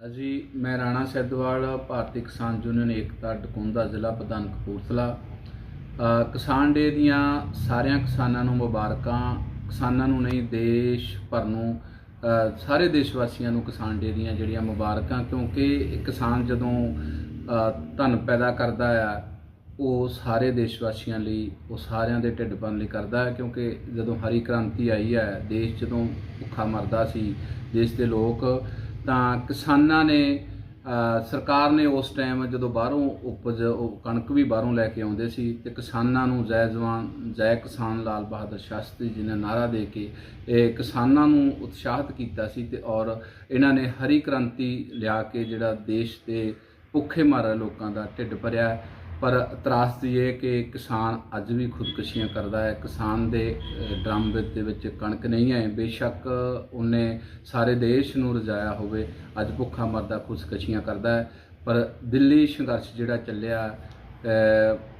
ਅਸੀਂ ਮੈਂ ਰਾਣਾ ਸੈਦਵਾਲ, ਭਾਰਤੀ ਕਿਸਾਨ ਯੂਨੀਅਨ ਏਕਤਾ ਡਕੁੰਦਾ ਜ਼ਿਲ੍ਹਾ ਪ੍ਰਧਾਨ ਕਪੂਰਥਲਾ। ਕਿਸਾਨ ਡੇ ਦੀਆਂ ਸਾਰਿਆਂ ਕਿਸਾਨਾਂ ਨੂੰ ਮੁਬਾਰਕਾਂ। ਕਿਸਾਨਾਂ ਨੂੰ ਨਹੀਂ, ਦੇਸ਼ ਭਰ ਨੂੰ ਸਾਰੇ ਦੇਸ਼ ਵਾਸੀਆਂ ਨੂੰ ਕਿਸਾਨ ਡੇ ਦੀਆਂ ਜਿਹੜੀਆਂ ਮੁਬਾਰਕਾਂ, ਕਿਉਂਕਿ ਕਿਸਾਨ ਜਦੋਂ ਧਨ ਪੈਦਾ ਕਰਦਾ ਆ, ਉਹ ਸਾਰੇ ਦੇਸ਼ ਵਾਸੀਆਂ ਲਈ, ਉਹ ਸਾਰਿਆਂ ਦੇ ਢਿੱਡ ਭਰਨ ਲਈ ਕਰਦਾ ਹੈ ਕਿਉਂਕਿ ਜਦੋਂ ਹਰੀ ਕ੍ਰਾਂਤੀ ਆਈ ਹੈ ਦੇਸ਼ ਜਦੋਂ ਭੁੱਖਾ ਮਰਦਾ ਸੀ, ਦੇਸ਼ ਦੇ ਲੋਕ ਤਾਂ ਕਿਸਾਨਾਂ ਨੇ ਸਰਕਾਰ ਨੇ ਉਸ ਟਾਈਮ ਜਦੋਂ ਬਾਹਰੋਂ ਉਪਜ ਕਣਕ ਵੀ ਬਾਹਰੋਂ ਲੈ ਕੇ ਆਉਂਦੇ ਸੀ ਤੇ ਕਿਸਾਨਾਂ ਨੂੰ ਜੈ ਜਵਾਨ ਜੈ ਕਿਸਾਨ ਲਾਲ ਬਹਾਦਰ ਸ਼ਾਸਤਰੀ ਜੀ ਨੇ ਨਾਰਾ ਦੇ ਕੇ ਇਹ ਕਿਸਾਨਾਂ ਨੂੰ ਉਤਸ਼ਾਹਿਤ ਕੀਤਾ ਸੀ ਤੇ ਔਰ ਇਹਨਾਂ ਨੇ ਹਰੀ ਕ੍ਰਾਂਤੀ ਲਿਆ ਕੇ ਜਿਹੜਾ ਦੇਸ਼ ਦੇ ਭੁੱਖੇ ਮਾਰੇ ਲੋਕਾਂ ਦਾ ਢਿੱਡ ਭਰਿਆ। ਪਰ ਤਰਾਸਦੀ ਇਹ ਕਿ ਕਿਸਾਨ ਅੱਜ ਵੀ ਖੁਦਕਸ਼ੀਆਂ ਕਰਦਾ ਹੈ। ਕਿਸਾਨ ਦੇ ਡਰਮ ਦੇ ਵਿੱਚ ਕਣਕ ਨਹੀਂ ਹੈ ਬੇਸ਼ੱਕ ਉਹਨੇ ਸਾਰੇ ਦੇਸ਼ ਨੂੰ ਰਜਾਇਆ ਹੋਵੇ, ਅੱਜ ਭੁੱਖਾ ਮਰਦਾ ਖੁਦਕਸ਼ੀਆਂ ਕਰਦਾ ਹੈ। ਪਰ ਦਿੱਲੀ ਸੰਘਰਸ਼ ਜਿਹੜਾ ਚੱਲਿਆ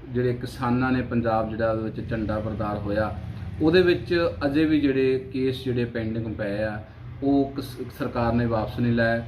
ਜਿਹੜੇ ਕਿਸਾਨਾਂ ਨੇ ਪੰਜਾਬ ਜਿਹੜਾ ਉਹਦੇ ਵਿੱਚ ਝੰਡਾ ਬਰਦਾਰ ਹੋਇਆ, ਉਹਦੇ ਵਿੱਚ ਅਜੇ ਵੀ ਜਿਹੜੇ ਕੇਸ ਜਿਹੜੇ ਪੈਂਡਿੰਗ ਪਏ ਆ, ਉਹ ਕਿਸ- ਸਰਕਾਰ ਨੇ ਵਾਪਸ ਨਹੀਂ ਲਏ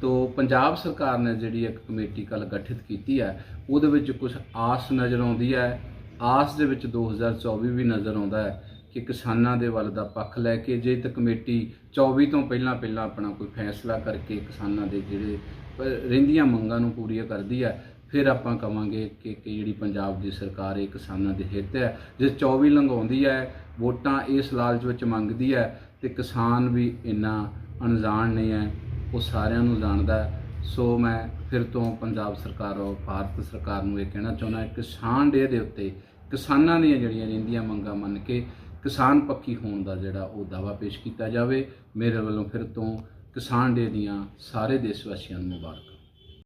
ਤੋ ਪੰਜਾਬ ਸਰਕਾਰ ਨੇ ਜਿਹੜੀ ਇੱਕ ਕਮੇਟੀ ਕੱਲ ਗਠਿਤ ਕੀਤੀ ਹੈ, ਉਹਦੇ ਵਿੱਚ ਕੁਝ ਆਸ ਨਜ਼ਰ ਆਉਂਦੀ ਹੈ। ਆਸ ਦੇ ਵਿੱਚ 2024 ਵੀ ਨਜ਼ਰ ਆਉਂਦਾ ਹੈ ਕਿ ਕਿਸਾਨਾਂ ਦੇ ਵੱਲ ਦਾ ਪੱਖ ਲੈ ਕੇ ਜੇ ਤਾਂ ਕਮੇਟੀ 24 ਤੋਂ ਪਹਿਲਾਂ ਪਹਿਲਾਂ ਆਪਣਾ ਕੋਈ ਫੈਸਲਾ ਕਰਕੇ ਕਿਸਾਨਾਂ ਦੇ ਜਿਹੜੇ ਰਹਿੰਦੀਆਂ ਮੰਗਾਂ ਨੂੰ ਪੂਰੀਆਂ ਕਰਦੀ ਹੈ, ਫਿਰ ਆਪਾਂ ਕਵਾਂਗੇ ਕਿ ਕਿ ਜਿਹੜੀ ਪੰਜਾਬ ਦੀ ਸਰਕਾਰ ਇਹ ਕਿਸਾਨਾਂ ਦੇ ਹਿੱਤ ਹੈ। ਜੇ 24 ਲੰਘਾਉਂਦੀ ਹੈ, ਵੋਟਾਂ ਇਸ ਲਾਲਚ ਵਿੱਚ ਮੰਗਦੀ ਹੈ ਤੇ ਕਿਸਾਨ ਵੀ ਇੰਨਾ ਅਣਜਾਣ ਨਹੀਂ ਹੈ ਉਹ ਸਾਰਿਆਂ ਨੂੰ ਜਾਣਦਾ ਸੋ ਮੈਂ ਫਿਰ ਤੋਂ ਪੰਜਾਬ ਸਰਕਾਰ ਔਰ ਭਾਰਤ ਸਰਕਾਰ ਨੂੰ ਇਹ ਕਹਿਣਾ ਚਾਹੁੰਦਾ ਕਿਸਾਨ ਡੇ ਦੇ ਉੱਤੇ ਕਿਸਾਨਾਂ ਦੀਆਂ ਜਿਹੜੀਆਂ ਰਹਿੰਦੀਆਂ ਮੰਗਾਂ ਮੰਨ ਕੇ ਕਿਸਾਨ ਪੱਖੀ ਹੋਣ ਦਾ ਜਿਹੜਾ ਉਹ ਦਾਵਾ ਪੇਸ਼ ਕੀਤਾ ਜਾਵੇ। ਮੇਰੇ ਵੱਲੋਂ ਫਿਰ ਤੋਂ ਕਿਸਾਨ ਡੇ ਦੀਆਂ ਸਾਰੇ ਦੇਸ਼ ਵਾਸੀਆਂ ਨੂੰ ਮੁਬਾਰਕ।